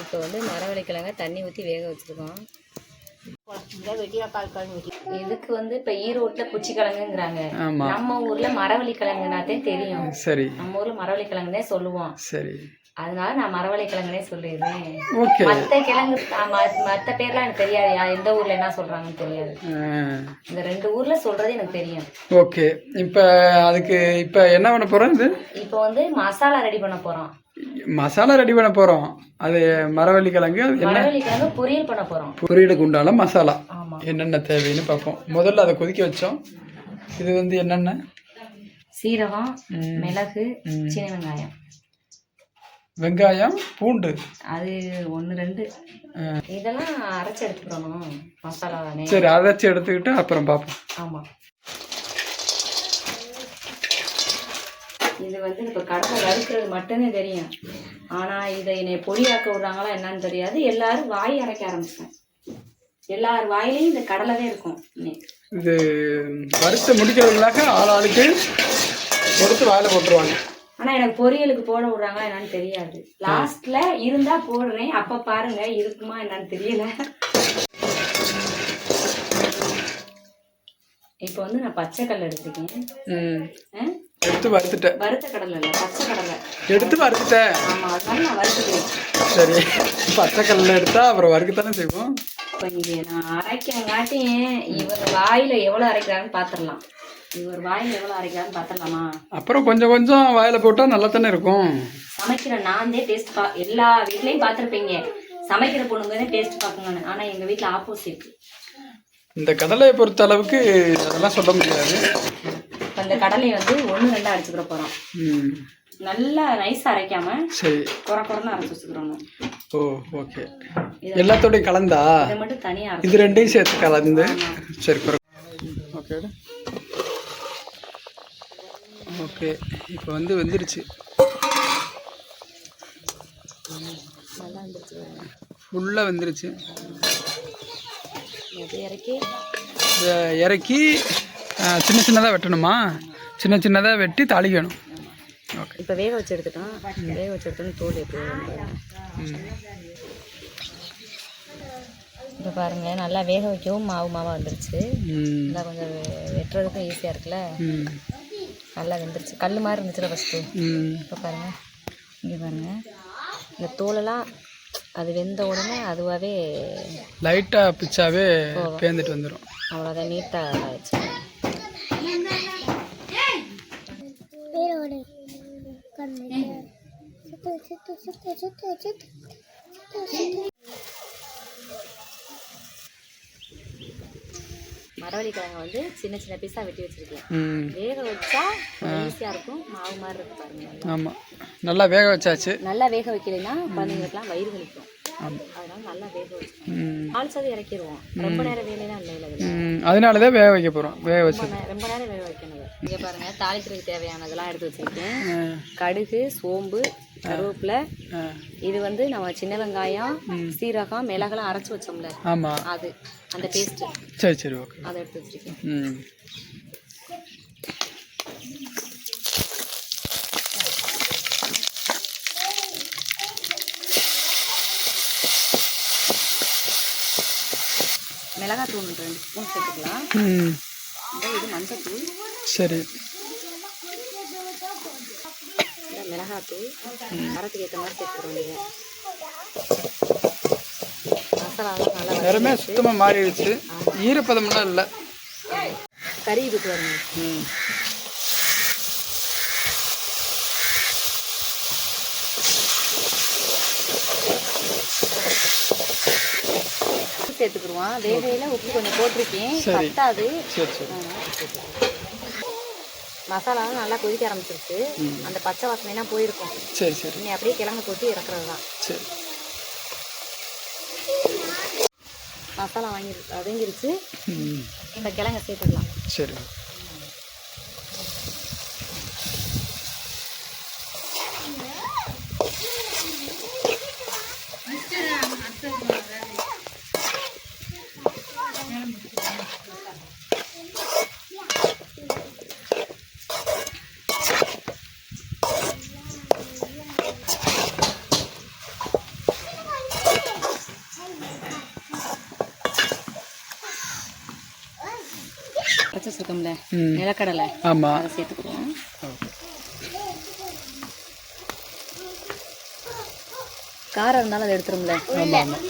மரவள்ளிக்கிழங்க தண்ணி ஊற்றி வேக வச்சுருக்கோம். இதுக்கு வந்து இப்போ ஈரோட்டில் குச்சிக்கிழங்குங்கிறாங்க ஆமா. நம்ம ஊரில் மரவள்ளிக்கிழங்குனாதே தெரியும். சரி. நம்ம ஊரில் மரவள்ளிக்கிழங்குனே சொல்லுவோம். சரி. அதனால நான் மரவள்ளிக்கிழங்குனே சொல்லிடுறேன். ஓகே. மற்ற கிழங்கு மற்ற பேர்லாம் எனக்கு தெரியாது. எந்த ஊர்ல என்ன சொல்றாங்கன்னு தெரியாது. இந்த ரெண்டு ஊர்ல சொல்றது எனக்கு தெரியும். ஓகே. இப்போ அதுக்கு இப்போ என்ன பண்ண போகிறோம் இது? இப்போ வந்து மசாலா ரெடி பண்ண போறோம். மசாலா ரெடி பண்ண போகிறோம் அது மரவள்ளி கிழங்கு என்ன? பொரியல் பண்ண போறோம். பொரியலுக்கு உண்டான மசாலா என்னென்ன தேவைன்னு பார்ப்போம். முதல்ல அதை கொதிக்க வச்சோம். இது வந்து என்னென்ன? சீரகம். மிளகு. சின்ன வெங்காயம். வெங்காயம் பூண்டு. அது ஒன்று ரெண்டு. இதெல்லாம் அரைச்சு எடுத்துக்கிறணும் மசாலா சரி அரைச்சி எடுத்துக்கிட்டு அப்புறம் பார்ப்போம். ஆமா. இது வந்து இப்போ கடலை வறுக்கிறது மட்டுமே தெரியும். ஆனா இதை என்னை பொடியாக்க விடுறாங்களா என்னன்னு தெரியாது. எல்லாரும் வாய் அரைக்க ஆரம்பிச்சிட்டேன் எல்லார் வாயிலையும் இந்த கடலை தான் இருக்கும். இது வறுத்து முடிக்கிறதுக்காக ஆள் ஆளுக்கு எடுத்து வாயில போட்டுருவாங்க. ஆனா எனக்கு பொரியலுக்கு போட விடுறாங்களா என்னன்னு தெரியாது. லாஸ்ட்ல இருந்தா போடுறேன். அப்ப பாருங்க இருக்குமா என்னன்னு தெரியல. இப்போ வந்து நான் பச்சை கடலை எடுத்துருக்கேன்? எடுத்து வறுத்துட்டேன். வறுத்த கடலை இல்லை பச்சை கடலை எடுத்து வறுத்துட்டேன். ஆமா அதனால நான் வறுத்துக்கிறேன் சரி பச்சை கல்லில் எடுத்தா அப்புறம் வறுக்கத்தானே செய்வோம். இப்போ இங்கே நான் அரைக்கங்காட்டியும் இவர் வாயில எவ்வளோ அரைக்கிறாருன்னு பார்த்துடலாம் இவர் வாயில எவ்வளோ அரைக்கிறாருன்னு பார்த்துடலாமா அப்புறம் கொஞ்சம் கொஞ்சம் வாயில போட்டால் நல்லா தானே இருக்கும். சமைக்கிற நான் தான் டேஸ்ட் பா எல்லா வீட்லேயும் பார்த்துருப்பீங்க சமைக்கிற பொண்ணுங்க தான் டேஸ்ட் பார்க்குங்கன்னு. ஆனால் எங்கள் வீட்டில் ஆப்போசிட் இந்த கடலையை பொறுத்த அளவுக்கு அதெல்லாம் சொல்ல முடியாது. இந்த கடலையை வந்து ஒன்று ரெண்டாக அரைச்சிக்கிற போகிறோம் ம். நல்லா நைஸாக அரைக்காம சரி. குறை குறைன்னு அரைச்சி வச்சுக்கிறோங்க ஓ ஓகே. எல்லாத்தோடையும் கலந்தா? இதை மட்டும் தனியாக இது ரெண்டையும் சேர்த்து கலந்து? சரி குறை ஓகே ஓகே. இப்போ வந்து வெந்துருச்சு. ஃபுல்லாக வெந்துருச்சு. இறக்கி இறக்கி சின்ன சின்னதாக வெட்டணுமா? சின்ன சின்னதாக வெட்டி தாளிக்கணும். ஓகே. இப்போ வேக வச்சு எடுத்துட்டோம் வேக வச்சு எடுத்தோன்னு தோல் எப்படி இப்போ பாருங்க நல்லா வேக வைக்கவும் மாவு மாவாக வந்துருச்சு. நல்லா கொஞ்சம் வெட்டுறதுக்கும் ஈஸியாக இருக்குல்ல? நல்லா வெந்துருச்சு. கல் மாதிரி இருந்துச்சுல ஃபஸ்ட்டு ம். இப்போ பாருங்க. இங்கே பாருங்க. இந்த தோலெல்லாம் அது வெந்த உடனே அதுவாகவே லைட்டாக பிச்சாவே பேந்துட்டு வந்துடும் அவ்வளோதான் நீட்டாக ஆயிடுச்சு. மரவள்ளி கிழங்கு வந்து சின்ன சின்ன பீஸாக வெட்டி வச்சிருக்கேன். வேக வச்சா ஈஸியாக இருக்கும். மாவு மாதிரி இருக்கு பாருங்க. ஆமாம் நல்லா வேக வச்சாச்சு. நல்லா வேக வைக்கலைன்னா குழந்தைங்களுக்குலாம் வயிறு வலிக்கும். அதனால நல்லா வேக வச்சுக்கணும். ம். தாளிச்சது இறக்கிடுவோம் ரொம்ப நேரம் வேலையெல்லாம் இல்லை இல்லை ம். அதனால தான் வேக வைக்க போகிறோம் வேக வச்சு ரொம்ப நேரம் வேக வைக்கணும். இங்கே பாருங்க தாளிக்கிறதுக்கு தேவையானதெல்லாம் எடுத்து வச்சிருக்கேன். கடுகு சோம்பு கருவேப்பிலை. இது வந்து நம்ம சின்ன வெங்காயம் சீரகம் மிளகெல்லாம் அரைச்சி வச்சோம்ல. ஆமாம் அது அந்த பேஸ்ட் சரி சரி ஓகே அதை எடுத்து வச்சிருக்கேன். மிளகாய் தூள் ரெண்டு ஸ்பூன் சேர்த்துக்கலாம். இது மஞ்சத்தூள். சரி. இந்த மிளகாத்தூள் காரத்துக்கு ஏற்ற மாதிரி சேர்த்துக்கிறோம் நீங்கள் மசாலாலாம் நல்லா நிறமே சுத்தமாக மாறிடுச்சு. ஈரப்பதம்லாம் இல்லை. கறி இதுக்கு வருங்க ம். உப்பு சேர்த்துக்குருவோம் வேகையில் உப்பு கொஞ்சம் போட்டிருக்கேன். பத்தாது. மசாலாவும் நல்லா கொதிக்க ஆரம்பிச்சிருச்சு. அந்த பச்சை வாசனைலாம் போயிருக்கும். சரி சரி. இனி அப்படியே கிழங்கு கொட்டி இறக்குறது தான் சரி. மசாலா வாங்கி வதங்கிருச்சு. இந்த கிழங்க சேர்த்துக்கலாம் சரி. அரைச்சி வச்சிருக்கோம்ல நிலக்கடலை. ஆமாம் அதை சேர்த்துக்குவோம். காரம் இருந்தாலும் அதை எடுத்துரும்ல. ஆமாம் ஆமாம்